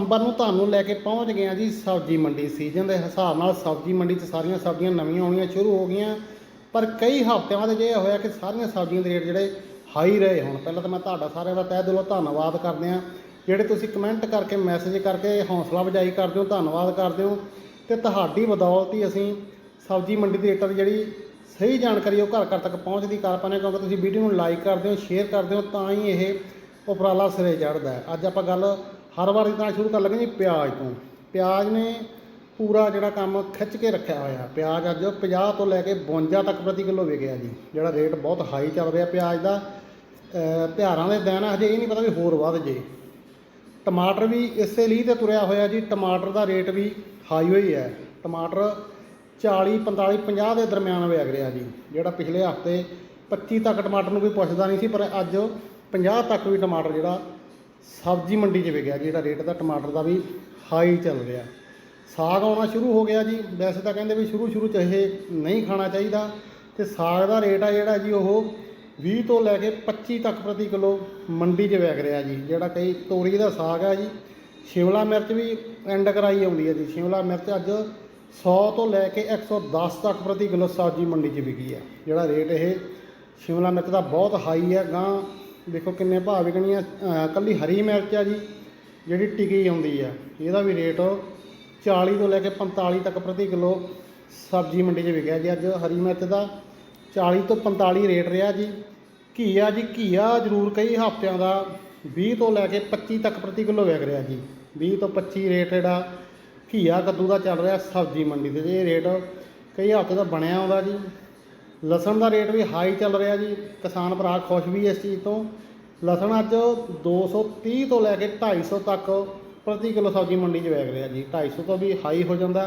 Number ਨੂੰ ਤੁਹਾਨੂੰ ਲੈ ਕੇ ਪਹੁੰਚ ਗਏ ਆ ਜੀ, ਸਬਜ਼ੀ ਮੰਡੀ ਸੀਜ਼ਨ ਦੇ ਹਿਸਾਬ ਨਾਲ ਸਬਜ਼ੀ ਮੰਡੀ 'ਚ ਸਾਰੀਆਂ ਸਬਜ਼ੀਆਂ ਨਵੀਆਂ ਆਉਣੀਆਂ ਸ਼ੁਰੂ ਹੋ ਗਈਆਂ। ਪਰ ਕਈ ਹਫ਼ਤਿਆਂ ਬਾਅਦ ਜੇ ਹੋਇਆ ਕਿ ਸਾਰੀਆਂ ਸਬਜ਼ੀਆਂ ਦੇ ਰੇਟ ਜਿਹੜੇ ਹਾਈ ਰਹੇ ਹੁਣ। ਪਹਿਲਾਂ ਤਾਂ ਮੈਂ ਤੁਹਾਡਾ ਸਾਰਿਆਂ ਦਾ ਤਹਿ ਦਿਲੋਂ ਧੰਨਵਾਦ ਕਰਦੇ ਆ ਜਿਹੜੇ ਤੁਸੀਂ ਕਮੈਂਟ ਕਰਕੇ ਮੈਸੇਜ ਕਰਕੇ ਹੌਸਲਾ ਵਜਾਈ ਕਰਦੇ ਹੋ, ਧੰਨਵਾਦ ਕਰਦੇ ਹੋ। ਤੇ ਤੁਹਾਡੀ ਬਦੌਲਤ ਹੀ ਅਸੀਂ ਸਬਜ਼ੀ ਮੰਡੀ ਦੇ ਰੇਟਾਂ ਦੀ ਜਿਹੜੀ ਸਹੀ ਜਾਣਕਾਰੀ ਉਹ ਘਰ ਘਰ ਤੱਕ ਪਹੁੰਚਦੀ ਕਰ ਪਾਉਂਦੇ ਹਾਂ। ਕਿਉਂਕਿ ਤੁਸੀਂ ਵੀਡੀਓ ਨੂੰ ਲਾਈਕ ਕਰਦੇ ਹੋ ਸ਼ੇਅਰ ਕਰਦੇ ਹੋ, ਤਾਂ ਹੀ ਇਹ ਉਪਰਾਲਾ ਸਿਰੇ ਚੜ੍ਹਦਾ ਅੱਜ ਆਪਾਂ ਗੱਲ ਹਰ ਵਾਰ ਦੀ ਸ਼ੁਰੂ ਕਰ ਲੱਗੇ ਜੀ ਪਿਆਜ਼ ਤੋਂ। ਪਿਆਜ਼ ਨੇ ਪੂਰਾ ਜਿਹੜਾ ਕੰਮ ਖਿੱਚ ਕੇ ਰੱਖਿਆ ਹੋਇਆ ਪਿਆਜ਼ ਅੱਜ 50 ਤੋਂ ਲੈ ਕੇ 52 ਤੱਕ ਪ੍ਰਤੀ ਕਿਲੋ ਵਿਕਿਆ ਜੀ ਜਿਹੜਾ ਰੇਟ ਬਹੁਤ ਹਾਈ ਚੱਲ ਰਿਹਾ ਪਿਆਜ਼ ਦਾ। ਅਹ ਤਿਉਹਾਰਾਂ ਦੇ ਦਿਨ ਆ, ਹਜੇ ਇਹ ਨਹੀਂ ਪਤਾ ਵੀ ਹੋਰ ਵੱਧ ਜੇ। ਟਮਾਟਰ ਵੀ ਇਸੇ ਲਈ ਤੇ ਤੁਰਿਆ ਹੋਇਆ ਜੀ ਟਮਾਟਰ ਦਾ ਰੇਟ ਵੀ ਹਾਈ ਹੋਈ ਹੈ। ਟਮਾਟਰ 40 45 50 ਦੇ ਦਰਮਿਆਨ ਵਿਕ ਰਿਹਾ ਜੀ ਜਿਹੜਾ ਪਿਛਲੇ ਹਫ਼ਤੇ 25 ਤੱਕ ਟਮਾਟਰ ਨੂੰ ਕੋਈ ਪੁੱਛਦਾ ਨਹੀਂ ਸੀ ਪਰ ਅੱਜ 50 ਤੱਕ ਵੀ ਟਮਾਟਰ ਜਿਹੜਾ ਸਬਜ਼ੀ ਮੰਡੀ 'ਚ ਵਿਕਿਆ ਜੀ ਜਿਹੜਾ ਰੇਟ ਦਾ ਟਮਾਟਰ ਦਾ ਵੀ ਹਾਈ ਚੱਲ ਰਿਹਾ। ਸਾਗ ਆਉਣਾ ਸ਼ੁਰੂ ਹੋ ਗਿਆ ਜੀ, ਵੈਸੇ ਤਾਂ ਕਹਿੰਦੇ ਵੀ ਸ਼ੁਰੂ ਸ਼ੁਰੂ 'ਚ ਇਹ ਨਹੀਂ ਖਾਣਾ ਚਾਹੀਦਾ। ਤੇ ਸਾਗ ਦਾ ਰੇਟ ਆ ਜਿਹੜਾ ਜੀ, ਉਹ 20 ਤੋਂ ਲੈ ਕੇ 25 ਤੱਕ ਪ੍ਰਤੀ ਕਿਲੋ ਮੰਡੀ 'ਚ ਵਿਕ ਰਿਹਾ ਜੀ, ਜਿਹੜਾ ਕਈ ਤੋਰੀ ਦਾ ਸਾਗ ਆ ਜੀ। ਸ਼ਿਮਲਾ ਮਿਰਚ ਵੀ ਐਂਡ ਕਰਾਈ ਆਉਂਦੀ ਹੈ ਜੀ, ਸ਼ਿਮਲਾ ਮਿਰਚ ਅੱਜ 100 ਤੋਂ ਲੈ ਕੇ 110 ਤੱਕ ਪ੍ਰਤੀ ਕਿਲੋ ਸਬਜ਼ੀ ਮੰਡੀ 'ਚ ਵਿਕੀ ਆ। ਜਿਹੜਾ ਰੇਟ ਇਹ ਸ਼ਿਮਲਾ ਮਿਰਚ ਦਾ ਬਹੁਤ ਹਾਈ ਹੈ ਗਾਂ ਦੇਖੋ ਕਿੰਨੇ ਭਾਅ ਵਿਕਣੀਆਂ ਆ ਕੱਲੀ ਹਰੀ ਮਿਰਚ ਆ ਜੀ, ਜਿਹੜੀ ਟਿਕੀ ਆਉਂਦੀ ਆ, ਇਹਦਾ ਵੀ ਰੇਟ 40 ਤੋਂ ਲੈ ਕੇ 45 ਤੱਕ ਪ੍ਰਤੀ ਕਿਲੋ ਸਬਜ਼ੀ ਮੰਡੀ 'ਚ ਵਿਕਿਆ ਜੀ। ਅੱਜ ਹਰੀ ਮਿਰਚ ਦਾ 40 ਤੋਂ 45 ਰੇਟ ਰਿਹਾ ਜੀ। ਘੀਆ ਜੀ, ਘੀਆ ਜ਼ਰੂਰ ਕਈ ਹਫ਼ਤਿਆਂ ਦਾ 20 ਤੋਂ ਲੈ ਕੇ 25 ਤੱਕ ਪ੍ਰਤੀ ਕਿਲੋ ਵਿਕ ਰਿਹਾ ਜੀ। 20 ਤੋਂ 25 ਰੇਟ ਜਿਹੜਾ ਘੀਆ ਕੱਦੂ ਦਾ ਚੱਲ ਰਿਹਾ ਸਬਜ਼ੀ ਮੰਡੀ ਤੇ, ਇਹ ਰੇਟ ਕਈ ਹਫ਼ਤੇ ਦਾ ਬਣਿਆ ਆਉਂਦਾ ਜੀ। ਲਸਣ ਦਾ ਰੇਟ ਵੀ ਹਾਈ ਚੱਲ ਰਿਹਾ ਜੀ, ਕਿਸਾਨ ਭਰਾ ਖੁਸ਼ ਵੀ ਇਸ ਚੀਜ਼ ਤੋਂ। ਲਸਣ ਅੱਜ 230 ਤੋਂ ਲੈ ਕੇ 250 ਤੱਕ ਪ੍ਰਤੀ ਕਿਲੋ ਸਬਜ਼ੀ ਮੰਡੀ 'ਚ ਵਿਕ ਰਿਹਾ ਜੀ। 250 ਤੋਂ ਵੀ ਹਾਈ ਹੋ ਜਾਂਦਾ।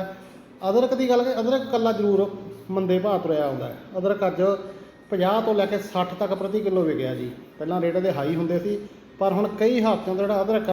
ਅਦਰਕ ਦੀ ਗੱਲ ਕਰੀਏ, ਅਦਰਕ ਕੱਲਾ ਜ਼ਰੂਰ ਮੰਦੇ ਭਾਅ ਤੁਰਿਆ ਆਉਂਦਾ ਅਦਰਕ ਅੱਜ 50 ਤੋਂ ਲੈ ਕੇ 60 ਤੱਕ ਪ੍ਰਤੀ ਕਿਲੋ ਵਿਕਿਆ ਜੀ। ਪਹਿਲਾਂ ਰੇਟ ਦੇ ਹਾਈ ਹੁੰਦੇ ਸੀ, ਪਰ ਹੁਣ ਕਈ ਹਫ਼ਤਿਆਂ ਤੋਂ ਜਿਹੜਾ ਅਦਰਕ